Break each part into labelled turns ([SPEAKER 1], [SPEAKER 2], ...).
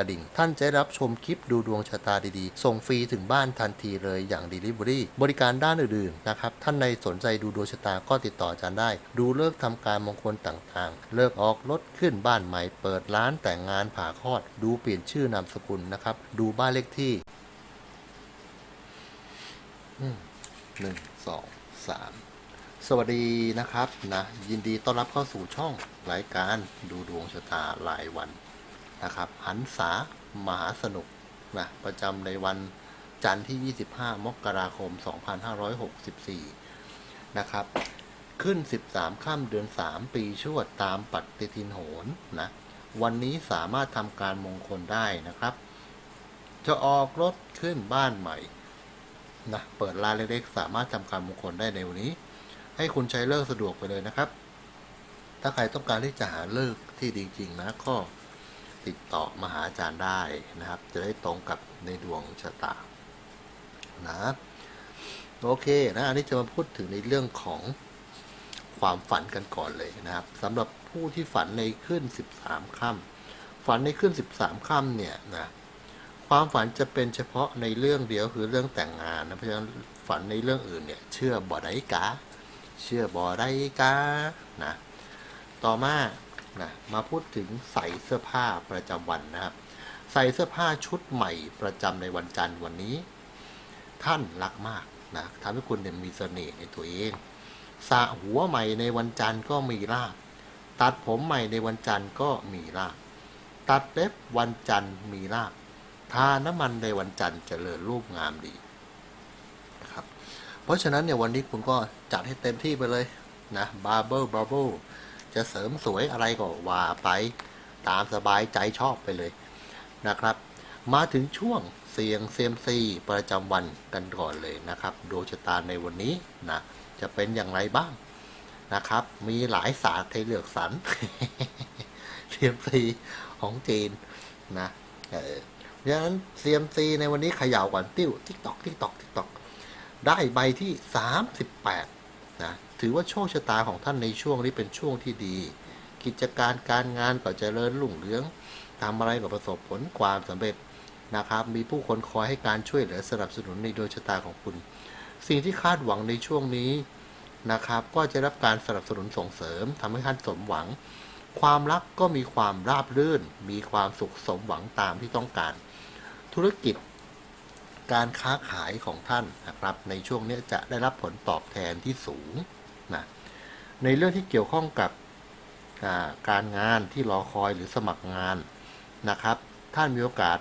[SPEAKER 1] ระดิ่ง ท่านจะได้รับชมคลิปดูดวงชะตาดีๆ ส่งฟรีถึงบ้านทันทีเลยอย่าง Delivery บริการด้านอื่นๆนะครับ ท่านในสนใจดูดวงชะตาก็ติดต่ออาจารย์ได้ ดูเลิกษ์ทำการมงคลต่างๆ เลิกออกรถขึ้นบ้านใหม่ เปิดร้านแต่งงานผ่าคลอด ดูเปลี่ยนชื่อนามสกุลนะครับ ดูบ้านเลขที่หนึ่งสองสามสวัสดีนะครับนะยินดีต้อนรับเข้าสู่ช่องรายการดูดวงชะตารายวัน นะครับหันษามหาสนุกนะประจำในวันจันทร์ที่ 25 มกราคม 2564 นะครับ ขึ้น 13 ข้ามเดือน 3 ปีชวดตามปฏิทินโหรนะ วันนี้สามารถทำการมงคลได้นะครับ จะออกรถขึ้นบ้านใหม่นะเปิดร้านเล็กๆสามารถทำการมงคลได้ในวันนี้ ให้คุณใช้เลิกสะดวกไปเลยนะครับ ถ้าใครต้องการที่จะหาเลิกที่ดีจริงนะก็ ติดต่อมาหาอาจารย์ได้นะครับ จะได้ตรงกับในดวงชะตานะโอเคนะอันนี้จะมาพูดถึงในเรื่องของความฝันกันก่อนเลยนะครับสำหรับผู้ที่ฝันในขึ้น 13ค่ำฝันในขึ้น 13ค่ำเนี่ยนะความฝันจะเป็นเฉพาะในเรื่องเดียวคือเรื่องแต่งงานนะเพราะฉะนั้นฝันในเรื่องอื่นเนี่ยเชื่อบ่ไดกาเชื่อบ่ไดกานะต่อมา นะมาพูดถึงใส่เสื้อผ้าประจำวันนะครับ ใส่เสื้อผ้าชุดใหม่ประจำในวันจันทร์วันนี้ ท่านรักมากนะทำให้คุณเนี่ยมีเสน่ห์ในตัวเองสระหัวใหม่ในวันจันทร์ก็มีลาบตัดผมใหม่ในวันจันทร์ก็มีลาบตัดเล็บวันจันทร์มีลาบทาน้ำมันในวันจันทร์เจริญรูปงามดีนะครับ เพราะฉะนั้นเนี่ยวันนี้คุณก็จัดให้เต็มที่ไปเลยนะบาร์เบิลบาร์เบิล จะเสริมสวยอะไรก็ว่าไปตามสบายใจชอบไปเลยนะครับ มาถึงช่วงเสียงเซียมซีประจำวันกันก่อนเลยนะครับดวงชะตาในวันนี้นะจะเป็นอย่างไรบ้างนะครับ มีหลายศาสตร์ให้เลือกสรรเซียมซีของจีนนะเออดังนั้นเซียมซีในวันนี้ขย่าก่อนติ้วทิกตอกทิกตอกทิกตอกได้ใบที่ 38นะ ถือว่าโชคชะตาของท่านในช่วงนี้เป็นช่วงที่ดี กิจการการงานก็เจริญรุ่งเรืองทำอะไรก็ประสบผลความสำเร็จนะครับ มีผู้คนคอยให้การช่วยเหลือสนับสนุนในดวงชะตาของคุณ สิ่งที่คาดหวังในช่วงนี้นะครับ ก็จะรับการสนับสนุนส่งเสริมทำให้ท่านสมหวัง ความรักก็มีความราบรื่น มีความสุขสมหวังตามที่ต้องการ ธุรกิจ การค้าขายของท่านนะครับ ในช่วงนี้จะได้รับผลตอบแทนที่สูง นะในเรื่องที่เกี่ยวข้องกับการงานที่รอคอยหรือสมัครงานนะครับ ท่านมีโอกาส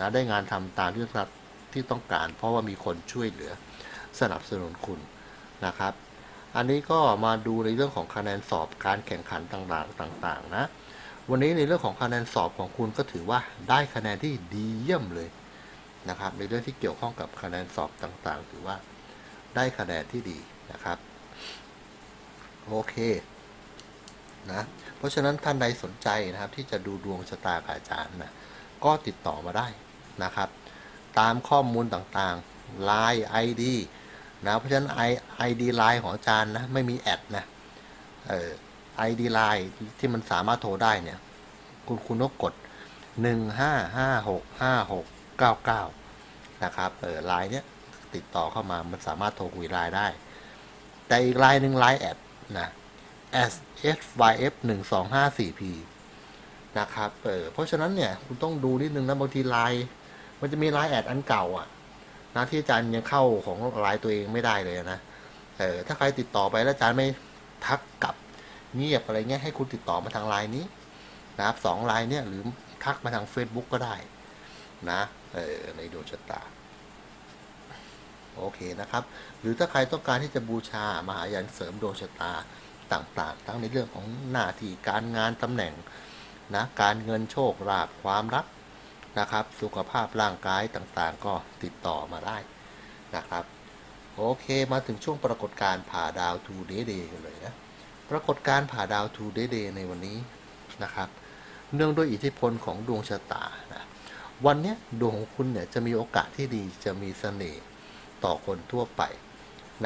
[SPEAKER 1] นะได้งานทำตามที่ที่ต้องการ เพราะว่ามีคนช่วยเหลือสนับสนุนคุณนะครับ อันนี้ก็มาดูในเรื่องของคะแนนสอบการแข่งขันต่างๆต่างๆนะวันนี้ในเรื่องของคะแนนสอบของคุณก็ถือว่าได้คะแนนที่ดีเยี่ยมเลยนะครับ ในเรื่องที่เกี่ยวข้องกับคะแนนสอบต่างๆ ถือว่าได้คะแนนที่ดีนะครับ โอเคนะ เพราะฉะนั้นท่านใดสนใจนะครับที่จะดูดวงชะตากับอาจารย์นะก็ติดต่อมาได้นะครับ ตามข้อมูลต่างๆ Line ID นะเพราะฉะนั้น ID Line ของอาจารย์นะไม่มีแอดนะเอ่อ ID Line ที่มันสามารถโทรได้เนี่ย คุณคุณต้องกด 15565699 นะครับเออไลน์เนี้ยติดต่อเข้ามามันสามารถโทรคุยไลน์ได้ แต่อีกไลน์หนึ่งไลน์แอด นะ s s y f 1 2 5 4 p นะครับเออเพราะฉะนั้นเนี่ย คุณต้องดูนิดนึงนะบางทีไลน์มันจะมีไลน์แอดอันเก่าอะนะที่อาจารย์ยังเข้าของไลน์ตัวเองไม่ได้เลยนะเออถ้าใครติดต่อไปแล้วอาจารย์ไม่ทักกลับเงียบอะไรเงี้ยให้คุณติดต่อมาทางไลน์นี้นะครับสองไลน์เนี่ยหรือทักมาทาง Facebook ก็ได้นะเออในดวงชะตา โอเคนะครับ หรือถ้าใครต้องการที่จะบูชามหายันเสริมดวงชะตาต่างๆ ทั้งในเรื่องของหน้าที่การงานตำแหน่งนะการเงินโชคลาภความรักนะครับ สุขภาพร่างกายต่างๆ ก็ติดต่อมาได้นะครับ โอเคมาถึงช่วงปรากฏการผ่าดาวทูเดย์เดย์กันเลยนะปรากฏการผ่าดาวทูเดย์เดย์ในวันนี้นะครับ เนื่องด้วยอิทธิพลของดวงชะตานะวันนี้ดวงของคุณเนี่ยจะมีโอกาสที่ดีจะมีเสน่ห์ ต่อคนทั่วไป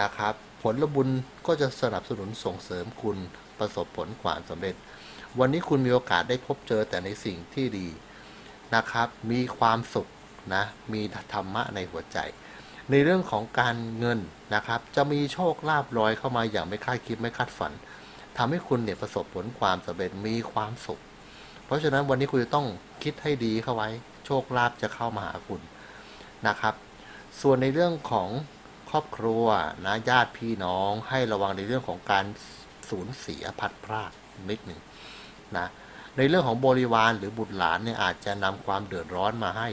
[SPEAKER 1] นะครับ ผลบุญก็จะสนับสนุนส่งเสริมคุณประสบผลความสำเร็จ วันนี้คุณมีโอกาสได้พบเจอแต่ในสิ่งที่ดีนะครับ มีความสุขนะ มีธรรมะในหัวใจ ในเรื่องของการเงินนะครับ จะมีโชคลาภลอยเข้ามาอย่างไม่คาดคิดไม่คาดฝันทำให้คุณเนี่ยประสบผลความสำเร็จมีความสุข เพราะฉะนั้นวันนี้คุณจะต้องคิดให้ดีเข้าไว้ โชคลาภจะเข้ามาหาคุณนะครับ ส่วนในเรื่องของครอบครัวนะญาติพี่น้องให้ระวังในเรื่องของการสูญเสียพัดพรากนิดหนึ่งนะในเรื่องของบริวารหรือบุตรหลานเนี่ยอาจจะนำความเดือดร้อนมาให้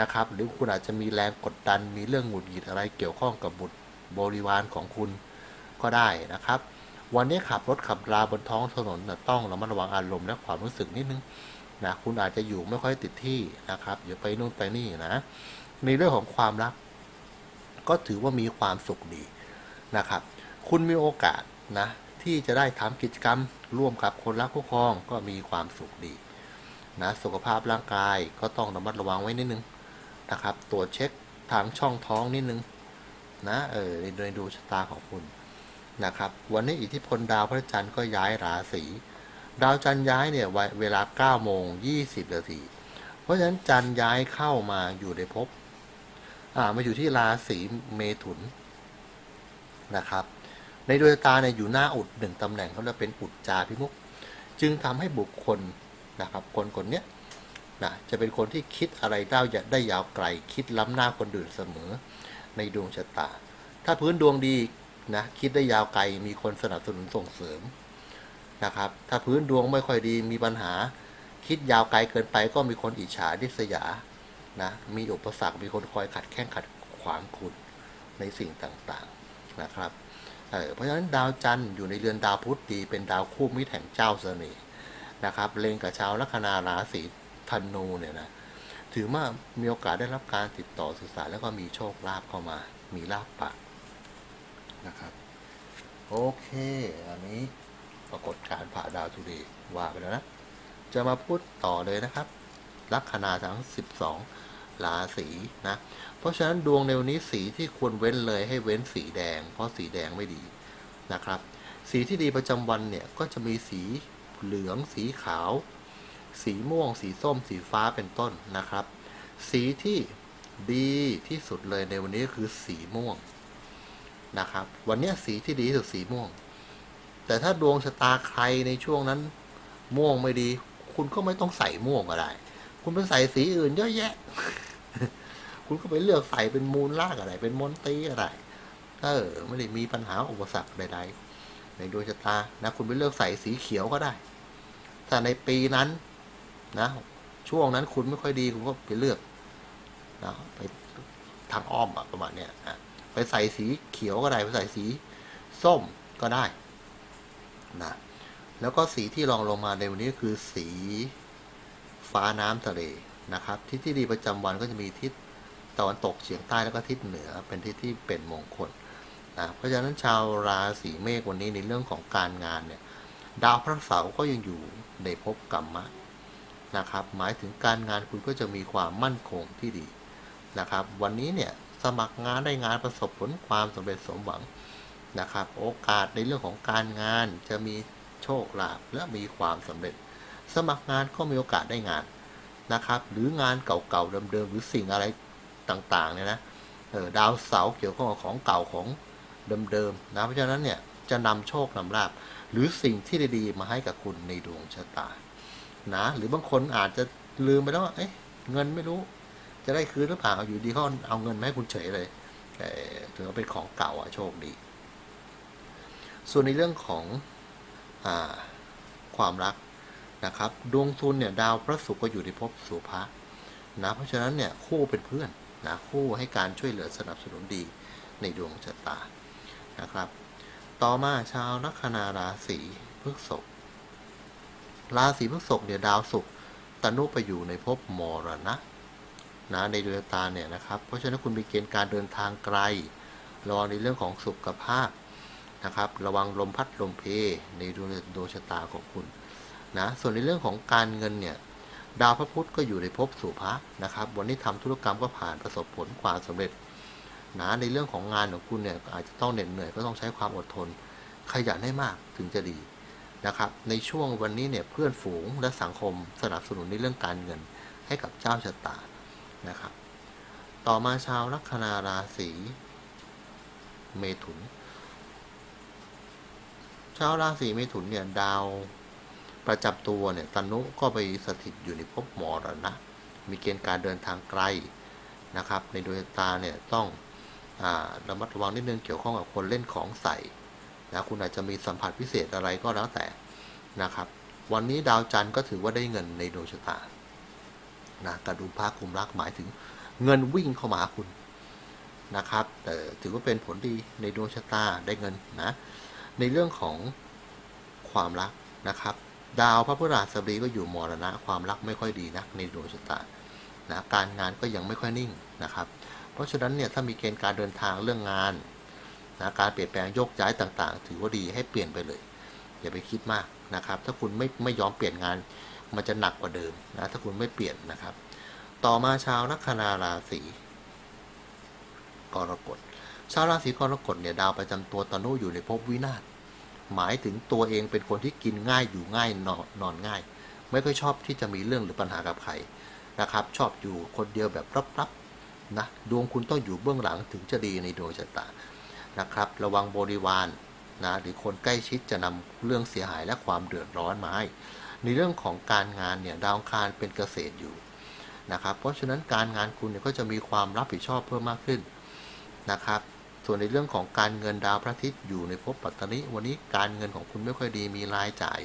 [SPEAKER 1] นะครับ หรือคุณอาจจะมีแรงกดดันมีเรื่องหงุดหงิดอะไรเกี่ยวข้องกับบุตรบริวารของคุณก็ได้นะครับ วันนี้ขับรถขับราบนท้องถนนนะต้องระมัดระวังอารมณ์และความรู้สึกนิดนึงนะคุณอาจจะอยู่ไม่ค่อยติดที่นะครับอย่าไปนู่นไปนี่นะในเรื่องของความรัก ก็ถือว่ามีความสุขดีนะครับ คุณมีโอกาสนะที่จะได้ทำกิจกรรมร่วมกับคนรักคู่ครองก็มีความสุขดีนะสุขภาพร่างกายก็ต้องระมัดระวังไว้นิดนึงนะครับ ตรวจเช็คทางช่องท้องนิดนึงนะเออในดวงชะตาของคุณนะครับ วันนี้อิทธิพลดาวพระจันทร์ก็ย้ายราศีดาวจันทร์ย้ายเนี่ยเวลา9โมง20นาทีเพราะฉะนั้นจันทร์ย้ายเข้ามาอยู่ในภพ มาอยู่ที่ราศีเมถุนนะครับ ในดวงชะตาเนี่ยอยู่หน้าอุดหนึ่งตำแหน่งเขาเรียกเป็นอุดจาพิมุก จึงทำให้บุคคลนะครับ คนคนเนี้ยนะจะเป็นคนที่คิดอะไรได้ได้ยาวไกล คิดล้ำหน้าคนอื่นเสมอในดวงชะตา ถ้าพื้นดวงดีนะคิดได้ยาวไกลมีคนสนับสนุนส่งเสริมนะครับ ถ้าพื้นดวงไม่ค่อยดีมีปัญหา คิดยาวไกลเกินไปก็มีคนอิจฉาดิษยา นะมีอุปสรรคมีคนคอยขัดแข้งขัดขวางคุณในสิ่งต่างๆนะครับเเพราะฉะนั้นดาวจันทร์อยู่ในเรือนดาวพุธดี เป็นดาวคู่มิตรแห่งเจ้าเสน่ห์นะครับเลงกับชาวลัคนาราศีธนูเนี่ยนะถือว่ามีโอกาสได้รับการติดต่อสื่อสารแล้วก็มีโชคลาภเข้ามา มีลาภปากนะครับ โอเค อันนี้ปรากฏการณ์ผ่าดาวทุเดย์ว่าไปแล้วนะ จะมาพูดต่อเลยนะครับ ลัคนาทั้ง 12 ราศีนะ เพราะฉะนั้นดวงในวันนี้สีที่ควรเว้นเลยให้เว้นสีแดง เพราะสีแดงไม่ดีนะครับ สีที่ดีประจำวันเนี่ยก็จะมีสีเหลืองสีขาว สีม่วง สีส้ม สีฟ้าเป็นต้นนะครับ สีที่ดีที่สุดเลยในวันนี้คือสีม่วงนะครับ วันนี้สีที่ดีที่สุดสีม่วง แต่ถ้าดวงชะตาใครในช่วงนั้นม่วงไม่ดี คุณก็ไม่ต้องใส่ม่วงก็ได้ คุณไปใส่สีอื่นเยอะแยะ คุณก็ไปเลือกใส่เป็นมูลลากอะไร เป็นมอนตีอะไร เออ ไม่ได้มีปัญหาอุปสรรคใดๆ ในดวงชะตา นะ คุณไปเลือกใส่สีเขียวก็ได้แต่ในปีนั้น นะ ช่วงนั้นคุณไม่ค่อยดี คุณก็ไปเลือก นะ ไปทางอ้อมอะประมาณเนี้ยนะไปใส่สีเขียวก็ได้ ไปใส่สีส้มก็ได้ นะ แล้วก็สีที่รองลงมาในวันนี้คือสี ฟ้าน้ำทะเลนะครับทิศที่ดีประจำวันก็จะมีทิศตะวันตกเฉียงใต้แล้วก็ทิศเหนือเป็นทิศที่เป็นมงคลนะเพราะฉะนั้นชาวราศีเมษวันนี้ในเรื่องของการงานเนี่ยดาวพระเสาร์ก็ยังอยู่ในภพกรรมะนะครับหมายถึงการงานคุณก็จะมีความมั่นคงที่ดีนะครับวันนี้เนี่ยสมัครงานได้งานประสบผลความสำเร็จสมหวังนะครับโอกาสในเรื่องของการงานจะมีโชคลาภและมีความสำเร็จ สมัครงานก็มีโอกาสได้งานนะครับ หรืองานเก่าๆเดิมๆหรือสิ่งอะไรต่างๆเนี่ยนะเออดาวเสาร์เกี่ยวข้องกับของเก่าของเดิมๆนะเพราะฉะนั้นเนี่ยจะนำโชคนำลาบหรือสิ่งที่ดีๆมาให้กับคุณในดวงชะตานะหรือบางคนอาจจะลืมไปแล้วว่าเอ๊ะเงินไม่รู้ จะได้คืนหรือเปล่าอยู่ดีเขาเอาเงินมาให้คุณเฉยเลยถือว่าเป็นของเก่าอะโชคดี ส่วนในเรื่องของอความรัก นะครับ ดวงทุนเนี่ยดาวพระศุกร์ก็อยู่ในภพสุภะนะเพราะฉะนั้นเนี่ยคู่เป็นเพื่อนนะคู่ให้การช่วยเหลือสนับสนุนดีในดวงชะตานะครับ ต่อมาชาวลัคนาราศีพฤษภราศีพฤษภเนี่ยดาวศุกร์ตนุไปอยู่ในภพมรณะนะในดวงชะตาเนี่ยนะครับ เพราะฉะนั้นคุณมีเกณฑ์การเดินทางไกลระวังในเรื่องของสุขภาพนะครับ ระวังลมพัดลมเพในดวงดวงชะตาของคุณ นะส่วนในเรื่องของการเงินเนี่ยดาวพระพุธก็อยู่ในภพสุภะนะครับ วันนี้ทำธุรกรรมก็ผ่านประสบผลความสำเร็จนะในเรื่องของงานของคุณเนี่ยอาจจะต้องเหน็ดเหนื่อยก็ต้องใช้ความอดทน ขยันให้มากถึงจะดีนะครับ ในช่วงวันนี้เนี่ยเพื่อนฝูงและสังคมสนับสนุนในเรื่องการเงินให้กับเจ้าชะตานะครับ ต่อมาชาวลัคนาราศีเมถุน ชาวราศีเมถุนเนี่ยดาว ประจำตัวเนี่ยตนุก็ไปสถิตอยู่ในภพมรณะ มีเกณฑ์การเดินทางไกลนะครับ ในดวงชะตาเนี่ยต้องอระมัดระวังนิดนึงเกี่ยวข้องกับคนเล่นของใส่นะคุณอาจจะมีสัมผัสพิเศษอะไรก็แล้วแต่นะครับ วันนี้ดาวจันทร์ก็ถือว่าได้เงินในดวงชะตานะกระดุมภาคคุมรักหมายถึงเงินวิ่งเข้ามาคุณนะครับแต่ถือว่าเป็นผลดีในดวงชะตาได้เงินนะ ในเรื่องของความรักนะครับ ดาวพระพฤหัสบดีก็อยู่มรณะความรักไม่ค่อยดีนักในดวงชะตานะการงานก็ยังไม่ค่อยนิ่งนะครับ เพราะฉะนั้นเนี่ยถ้ามีเกณฑ์การเดินทางเรื่องงานนะการเปลี่ยนแปลงโยกย้ายต่างๆ ถือว่าดีให้เปลี่ยนไปเลย อย่าไปคิดมากนะครับ ถ้าคุณไม่ไม่ยอมเปลี่ยนงานมันจะหนักกว่าเดิมนะถ้าคุณไม่เปลี่ยนนะครับ ต่อมาชาวลัคนาราศีกรกฎชาวราศีกรกฎเนี่ยดาวประจำตัวตนุอยู่ในภพวินาศ หมายถึงตัวเองเป็นคนที่กินง่ายอยู่ง่ายนอนนอนง่าย ไม่ค่อยชอบที่จะมีเรื่องหรือปัญหากับใครนะครับ ชอบอยู่คนเดียวแบบรับๆนะดวงคุณต้องอยู่เบื้องหลังถึงจะดีในดวงชะตานะครับ ระวังบริวารนะหรือคนใกล้ชิดจะนำเรื่องเสียหายและความเดือดร้อนมาให้ในเรื่องของการงานเนี่ยดาวคารเป็นเกษตรอยู่นะครับ เพราะฉะนั้นการงานคุณเนี่ยก็จะมีความรับผิดชอบเพิ่มมากขึ้นนะครับ ส่วนในเรื่องของการเงินดาวพระอาทิตย์อยู่ในภพปัตตานิวันนี้การเงินของคุณไม่ค่อยดีมีรายจ่าย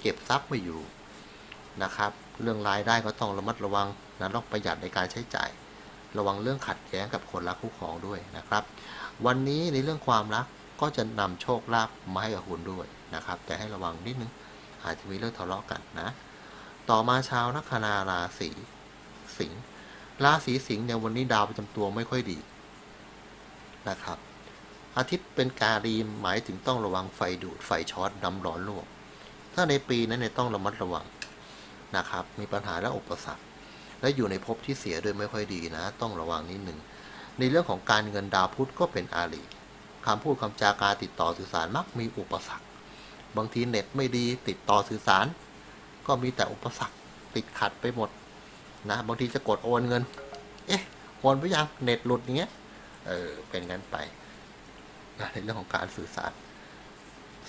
[SPEAKER 1] เก็บทรัพย์ไม่อยู่นะครับ เรื่องรายได้ก็ต้องระมัดระวังนะต้องประหยัดในการใช้จ่าย ระวังเรื่องขัดแย้งกับคนรักคู่ครองด้วยนะครับ วันนี้ในเรื่องความรักก็จะนำโชคลาภมาให้กับคุณด้วยนะครับ แต่ให้ระวังนิดนึงอาจจะมีเรื่องทะเลาะกันนะ ต่อมาชาวลัคนาราศีสิงห์ราศีสิงห์เนี่ยวันนี้ดาวประจำตัวไม่ค่อยดี นะครับ อาทิตย์เป็นการีมหมายถึงต้องระวังไฟดูดไฟช็อตน้ำร้อนลวก ถ้าในปีนั้นเนี่ยต้องระมัดระวังนะครับ มีปัญหาและอุปสรรค และอยู่ในภพที่เสียโดยไม่ค่อยดีนะ ต้องระวังนิดหนึ่ง ในเรื่องของการเงินดาวพุธก็เป็นอาลีคำพูดคำจาการติดต่อสื่อสารมักมีอุปสรรค บางทีเน็ตไม่ดีติดต่อสื่อสาร ก็มีแต่อุปสรรคติดขัดไปหมดนะบางทีจะกดโอนเงิน เอ๊ะโอนไปยังเน็ตหลุดอย่างเงี้ย เออเป็นงั้นไปนะในเรื่องของการสื่อสาร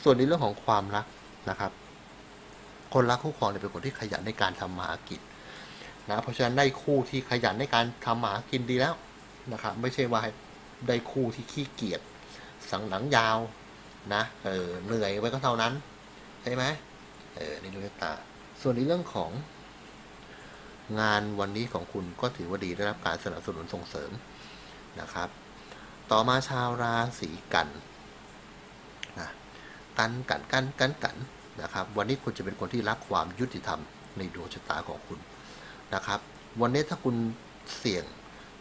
[SPEAKER 1] ส่วนในเรื่องของความรักนะครับ คนรักคู่ครองเนี่ยเป็นคนที่ขยันในการทำมาหากินนะเพราะฉะนั้นได้คู่ที่ขยันในการทำมาหากินดีแล้วนะครับ ไม่ใช่ว่าได้คู่ที่ขี้เกียจสังหลังยาวนะเออเหนื่อยไว้ก็เท่านั้นใช่ไหมเออในดวงตา ส่วนในเรื่องของงานวันนี้ของคุณก็ถือว่าดีได้รับการสนับสนุนส่งเสริมนะครับ ต่อมาชาวราศีกันนะกันกันกันกันกันนะครับ วันนี้คุณจะเป็นคนที่รักความยุติธรรมในดวงชะตาของคุณนะครับ วันนี้ถ้าคุณเสี่ยง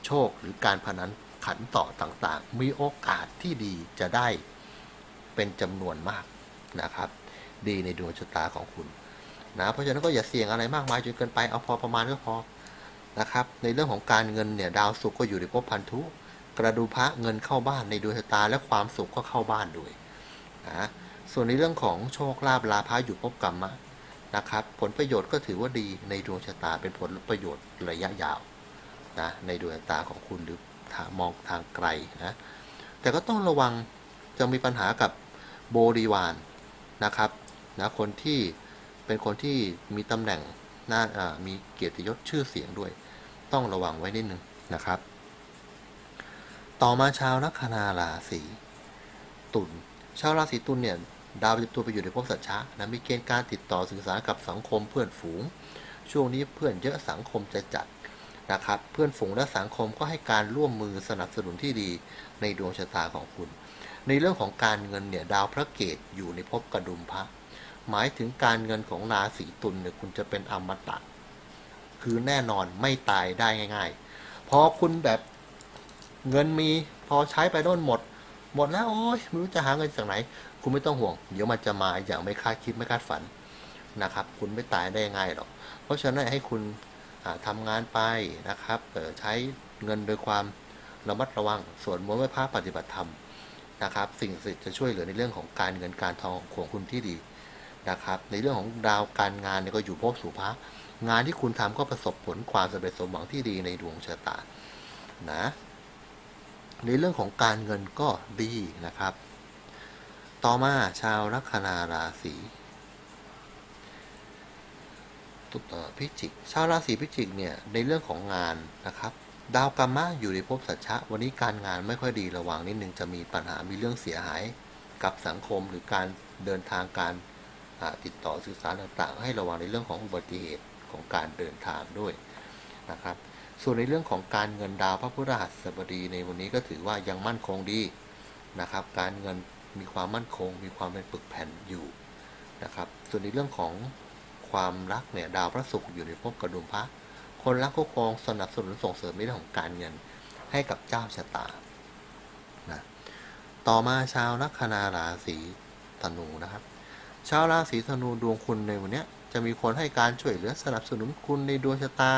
[SPEAKER 1] โชคหรือการพนันขันต่อต่างๆ มีโอกาสที่ดีจะได้เป็นจำนวนมากนะครับ ดีในดวงชะตาของคุณนะเพราะฉะนั้นก็อย่าเสี่ยงอะไรมากมายจนเกินไปเอาพอประมาณก็พอนะครับ ในเรื่องของการเงินเนี่ยดาวศุกร์ก็อยู่ในภพพันธุ กระดูพระเงินเข้าบ้านในดวงชะตาและความสุขก็เข้าบ้านด้วยนะส่วนในเรื่องของโชคลาภลาภะอยู่ภพกรรมะนะครับ ผลประโยชน์ก็ถือว่าดีในดวงชะตาเป็นผลประโยชน์ระยะยาวนะในดวงชะตาของคุณหรือมองทางไกลนะแต่ก็ต้องระวังจะมีปัญหากับโบริวารนะครับนะคนที่เป็นคนที่มีตำแหน่งน่าอ่ามีเกียรติยศชื่อเสียงด้วย ต้องระวังไว้นิดนึงนะครับ ต่อมาชาวลัคนาราศีตุลชาวราศีตุลเนี่ยดาวประจำตัวไปอยู่ในภพสัจฉะนะมีเกณฑ์การติดต่อสื่อสารกับสังคมเพื่อนฝูง ช่วงนี้เพื่อนเยอะสังคมจะจัดนะครับ เพื่อนฝูงและสังคมก็ให้การร่วมมือสนับสนุนที่ดีในดวงชะตาของคุณ ในเรื่องของการเงินเนี่ยดาวพระเกตอยู่ในภพกระดุมพระ หมายถึงการเงินของราศีตุลเนี่ยคุณจะเป็นอมตะ คือแน่นอนไม่ตายได้ง่าย ๆ พอคุณแบบ เงินมีพอใช้ไปโน่นหมด หมดแล้วโอ้ยไม่รู้จะหาเงินจากไหน คุณไม่ต้องห่วง เดี๋ยวมันจะมาอย่างไม่คาดคิดไม่คาดฝันนะครับ คุณไม่ตายได้ง่ายหรอก เพราะฉะนั้นให้คุณอ่าทำงานไปนะครับเใช้เงินโดยความระมัดระวังส่วนมนต์ไว้พระปฏิบัติธรรมนะครับ สิ่งศักดิ์สิทธิ์จะช่วยเหลือในเรื่องของการเงินการทองของคุณที่ดีนะครับ ในเรื่องของดาวการงานเนี่ยก็อยู่ภพสู่พระงานที่คุณทำก็ประสบผลความสำเร็จสมหวังที่ดีในดวงชะตานะ ในเรื่องของการเงินก็ดีนะครับ ต่อมาชาวลัคนาราศีตุเอ่อพิจิก ชาวราศีพิจิกเนี่ยในเรื่องของงานนะครับ ดาวกรรมะอยู่ในภพสัชชะวันนี้การงานไม่ค่อยดีระวังนิดนึงจะมีปัญหามีเรื่องเสียหายกับสังคมหรือการเดินทางการติดต่อสื่อสารต่างๆ ให้ระวังในเรื่องของอุบัติเหตุของการเดินทางด้วยนะครับ ส่วนในเรื่องของการเงินดาวพระพฤหัสบดีในวันนี้ก็ถือว่ายังมั่นคงดีนะครับ การเงินมีความมั่นคง มีความเป็นปึกแผ่นอยู่นะครับ ส่วนในเรื่องของความรักเนี่ยดาวพระศุกร์อยู่ในภพกระดุมพระ คนรักก็ครองสนับสนุนส่งเสริมในเรื่องของการเงินให้กับเจ้าชะตานะต่อมาชาวลัคนาราศีธนูนะครับ ชาวราศีธนูดวงคุณในวันนี้จะมีคนให้การช่วยเหลือสนับสนุนคุณในดวงชะตา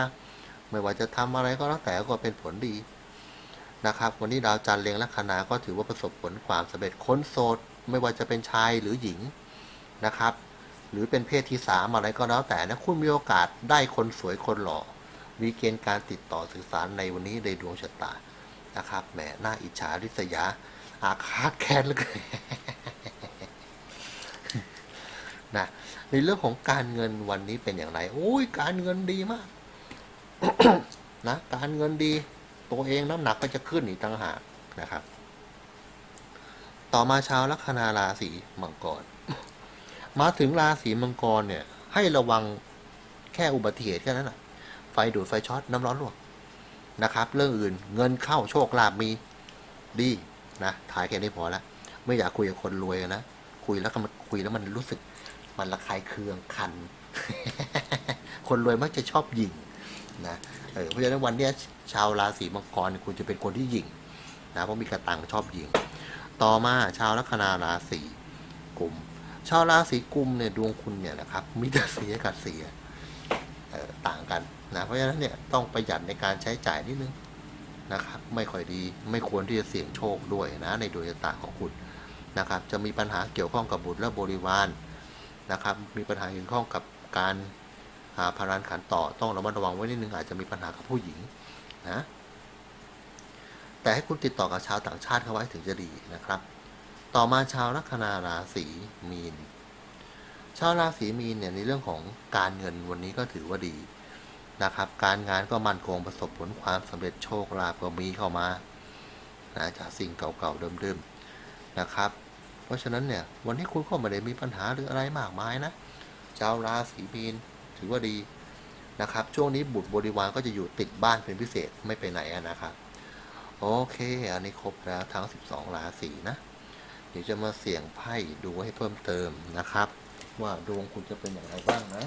[SPEAKER 1] ไม่ว่าจะทำอะไรก็แล้วแต่ก็เป็นผลดีนะครับวันนี้ดาวจันทร์เลงลัคนาก็ถือว่าประสบผลความสำเร็จคนโสด ไม่ว่าจะเป็นชายหรือหญิงนะครับ หรือเป็นเพศที่สามอะไรก็แล้วแต่นะคุณมีโอกาสได้คนสวยคนหล่อมีเกณฑ์การติดต่อสื่อสารในวันนี้ในดวงชะตานะครับแหมหน่าอิจฉาริษยา อาฆาตแค้นเลยนะในเรื่องของการเงินวันนี้เป็นอย่างไรโอ้ยการเงินดีมาก นะการเงินดี ตัวเองน้ำหนักก็จะขึ้นอีกต่างหากนะครับ ต่อมาชาวลัคนาราศีมังกร มาถึงราศีมังกรเนี่ย ให้ระวังแค่อุบัติเหตุแค่นั้นแหะไฟดูดไฟช็อตน้ำร้อนลวกนะครับ เรื่องอื่นเงินเข้าโชคลาภมีดีนะถ่ายแค่นี้พอแล้วไม่อยากคุยกับคนรวยนะคุยแล้วก็มันคุยแล้วมันรู้สึก มันระคายเคืองคัน คนรวยมักจะชอบหยิง นะเออเพราะฉะนั้นวันนี้ชาวราศีมังกรคุณจะเป็นคนที่หยิงนะเพราะมีกระตังชอบหยิงต่อมาชาวลัคนาราศีกุม ชาวราศีกุมเนี่ยดวงคุณเนี่ยนะครับมีแต่เสียกับเสียต่างกันนะเพราะฉะนั้นเนี่ยต้องประหยัดในการใช้จ่ายนิดนึงนะครับไม่ค่อยดีไม่ควรที่จะเสี่ยงโชคด้วยนะในดวงชะตาของคุณนะครับจะมีปัญหาเกี่ยวข้องกับบุตรและบริวารนะครับมีปัญหาเกี่ยวข้องกับการาพารานขันต่อต้องระมัดระวังไว้นิดนึงอาจจะมีปัญหากับผู้หญิงนะแต่ให้คุณติดต่อกับชาวต่างชาติเข้าไว้ถึงจะดีนะครับ ต่อมาชาวลัคนาราศีมีน ชาวราศีมีนเนี่ยในเรื่องของการเงินวันนี้ก็ถือว่าดีนะครับ การงานก็มั่นคงประสบผลความสำเร็จโชคลาภก็มีเข้ามานะจากสิ่งเก่าๆเดิมๆนะครับ เพราะฉะนั้นเนี่ยวันนี้คุณก็ไม่ได้มีปัญหาหรืออะไรมากมายนะชาวราศีมีน ถือว่าดีนะครับ ช่วงนี้บุตรบริวารก็จะอยู่ติดบ้านเป็นพิเศษไม่ไปไหนนะครับ โอเค อันนี้ครบแล้วทั้ง 12 ราศีนะ เดี๋ยวจะมาเสี่ยงไพ่ดูให้เพิ่มเติมนะครับ ว่าดวงคุณจะเป็นอย่างไรบ้างนะ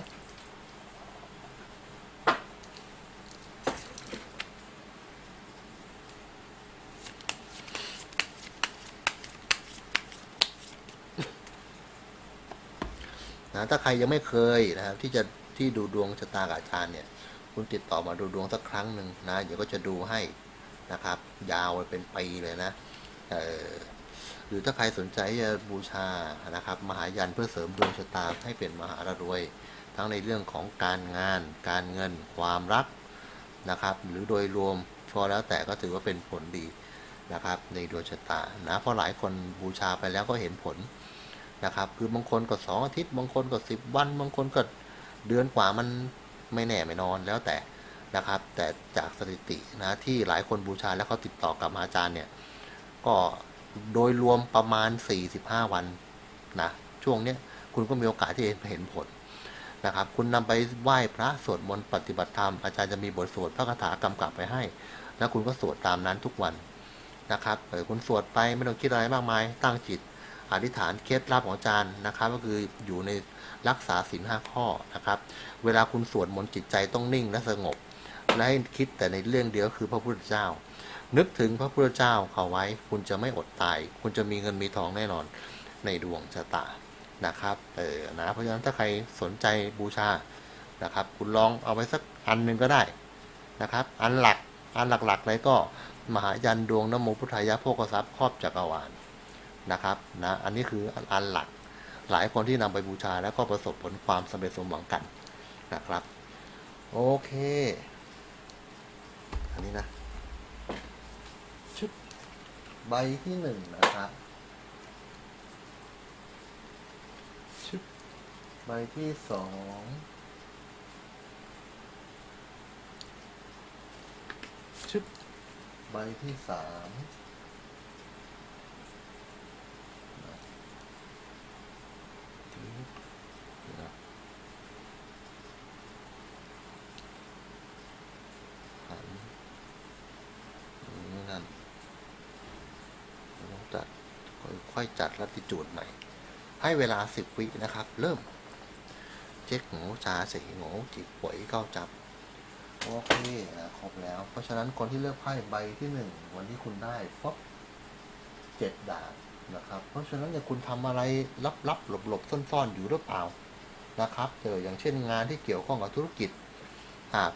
[SPEAKER 1] นะถ้าใครยังไม่เคยนะครับที่จะ ที่ดูดวงชะตากับอาจารย์เนี่ย คุณติดต่อมาดูดวงสักครั้งหนึ่งนะเดี๋ยวก็จะดูให้นะครับ ยาวเป็นปีเลยนะเออหรือถ้าใครสนใจจะบูชานะครับ มหายันเพื่อเสริมดวงชะตาให้เป็นมหารวย ทั้งในเรื่องของการงาน การเงิน ความรักนะครับ หรือโดยรวมพอแล้วแต่ก็ถือว่าเป็นผลดีนะครับ ในดวงชะตานะเพราะหลายคนบูชาไปแล้วก็เห็นผลนะครับ คือบางคนก็สองอาทิตย์ บางคนก็สิบวัน บางคนก็ เดือนกว่ามันไม่แน่ไม่นอนแล้วแต่นะครับ แต่จากสถิตินะที่หลายคนบูชาแล้วเขาติดต่อกับอาจารย์เนี่ย ก็โดยรวมประมาณ 45 วันนะช่วงเนี้ยคุณก็มีโอกาสที่จะเห็นผลนะครับ คุณนำไปไหว้พระสวดมนต์ปฏิบัติธรรมอาจารย์จะมีบทสวดพระคาถากำกับไปให้ แล้วคุณก็สวดตามนั้นทุกวันนะครับเออคุณสวดไปไม่ต้องคิดอะไรมากมาย ตั้งจิตอธิษฐานเคล็ดลับของอาจารย์นะครับ ก็คืออยู่ใน รักษาศีลห้าข้อนะครับ เวลาคุณสวดมนต์จิตใจต้องนิ่งและสงบ และให้คิดแต่ในเรื่องเดียวคือพระพุทธเจ้า นึกถึงพระพุทธเจ้าเขาไว้ คุณจะไม่อดตาย คุณจะมีเงินมีทองแน่นอนในดวงชะตานะครับเออนะเพราะฉะนั้นถ้าใครสนใจบูชานะครับ คุณลองเอาไว้สักอันหนึ่งก็ได้นะครับ อันหลักอันหลักๆเลยก็มหายันดวงนโมพุทธายะโภคทรัพย์ครอบจักรวาลนะครับนะอันนี้คืออันหลัก หลายคนที่นำไปบูชาแล้วก็ประสบผลความสำเร็จสมหวังกันนะครับ โอเค อันนี้นะชุดใบที่หนึ่งนะครับชุดใบที่สองชุดใบที่สามนะ หันนี่นั่นต้องจัด ค่อยจัดลัติจูดใหม่ ให้เวลาสิบวินะครับ เริ่มเจ๊กหงูชาสีหงูจิกป่วยเก้าจับ โอเคนะครบแล้ว เพราะฉะนั้นคนที่เลือกไพ่ใบที่หนึ่งวันที่คุณได้ฟบเจ็ดดาบนะครับ เพราะฉะนั้นเนี่ยคุณทำอะไรลับๆหลบๆซ่อนๆอยู่หรือเปล่านะครับเจออย่างเช่นงานที่เกี่ยวข้องกับธุรกิจ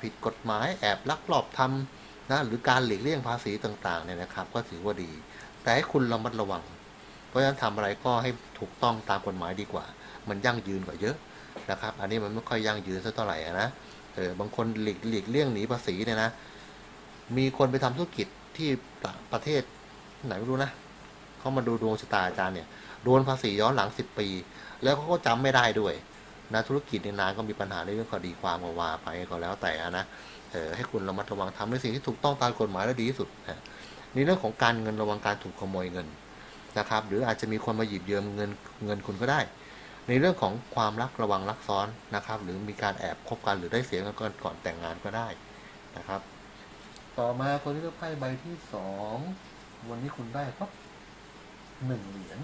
[SPEAKER 1] ผิดกฎหมายแอบลักลอบทำนะหรือการหลีกเลี่ยงภาษีต่างๆเนี่ยนะครับ ก็ถือว่าดี แต่ให้คุณระมัดระวัง ราะฉะนั้นทำอะไรก็ให้ถูกต้องตามกฎหมายดีกว่า มันยั่งยืนกว่าเยอะนะครับ อันนี้มันไม่ค่อยยั่งยืนสักเท่าไหร่นะเออบางคนหลีกหลีกเลี่ยงหนีภาษีเนี่ยนะ มีคนไปทำธุรกิจที่ประเทศไหนไม่รู้นะเขามาดูดวงชะตาอาจารย์เนี่ยโดนภาษีย้อนหลังสิบปี แล้วเขาก็จำไม่ได้ด้วยนะธุรกิจในนานก็มีปัญหาในเรื่องคดีความกว่าไปก็แล้วแต่นะเออให้คุณระมัดระวังทำในสิ่งที่ถูกต้องตามกฎหมายและดีที่สุดนะในเรื่องของการเงินระวังการถูกขโมยเงิน นะครับ หรืออาจจะมีคนมาหยิบยืมเงินเงินคุณก็ได้ ในเรื่องของความรักระวังรักซ้อนนะครับ หรือมีการแอบคบกันหรือได้เสียกันก่อนก่อนแต่งงานก็ได้นะครับ ต่อมาคนที่เลือกไพ่ใบที่สองวันนี้คุณได้ครับหนึ่งเหรียญ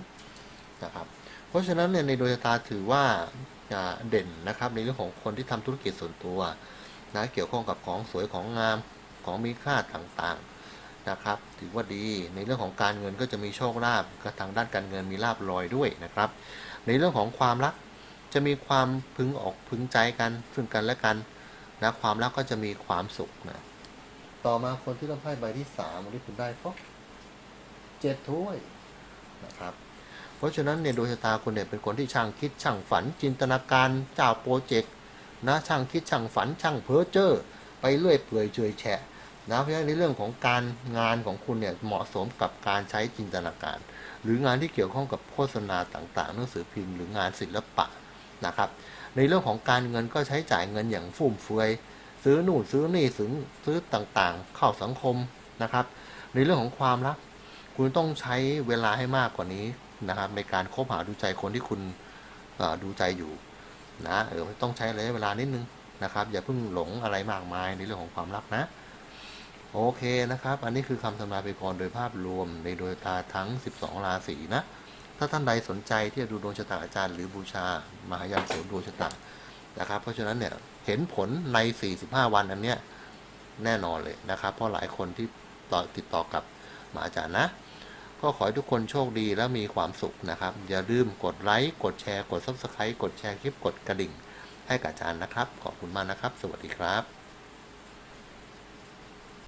[SPEAKER 1] นะครับ เพราะฉะนั้นเนี่ยในดวงชะตาถือว่าอ่าเด่นนะครับ ในเรื่องของคนที่ทำธุรกิจส่วนตัวนะเกี่ยวข้องกับของสวยของงามของมีค่าต่างๆ นะครับ ถือว่าดีในเรื่องของการเงินก็จะมีโชคลาภก็ทางด้านการเงินมีลาบลอยด้วยนะครับ ในเรื่องของความรักจะมีความพึงออกพึงใจกันซึ่งกันและกันนะความรักก็จะมีความสุขนะต่อมาคนที่ต้องไพ่ใบที่สามวันนี้คุณได้ฟกเจ็ดถ้วยนะครับเพราะฉะนั้นเนี่ยดวงชะตาคุณเนี่ยเป็นคนที่ช่างคิดช่างฝันจินตนาการเจ้าโปรเจกต์นะช่างคิดช่างฝันช่างเพ้อเจ้อไปเรื่อยเปื่อยเฉยแฉะ นะเพราะฉะนั้นในเรื่องของการงานของคุณเนี่ยเหมาะสมกับการใช้จินตนาการ หรืองานที่เกี่ยวข้องกับโฆษณาต่างๆหนังสือพิมพ์หรืองานศิลปะนะครับ ในเรื่องของการเงินก็ใช้จ่ายเงินอย่างฟุ่มเฟือยซื้อนู่นซื้อนี่ซื้อซื้อต่างๆ เข้าสังคมนะครับ ในเรื่องของความรัก คุณต้องใช้เวลาให้มากกว่านี้นะครับ ในการคบหาดูใจคนที่คุณดูใจอยู่นะเออต้องใช้ระยะเวลานิดนึงนะครับ อย่าเพิ่งหลงอะไรมากมายในเรื่องของความรักนะ โอเคนะครับ อันนี้คือคำทำนายไปก่อนโดยภาพรวมในโดยตาทั้ง 12 ราศีนะ ถ้าท่านใดสนใจที่จะดูดวงชะตาอาจารย์หรือบูชามหายานเสริมดวงชะตานะครับ เพราะฉะนั้นเนี่ยเห็นผลใน 45 วันอันเนี้ยแน่นอนเลยนะครับ เพราะหลายคนที่ต่อติดต่อกับมาอาจารย์นะ ก็ขอให้ทุกคนโชคดีและมีความสุขนะครับ อย่าลืมกดไลค์กดแชร์กด Subscribe กดแชร์คลิปกดกระดิ่ง ให้กับอาจารย์นะครับ ขอบคุณมากนะครับ สวัสดีครับ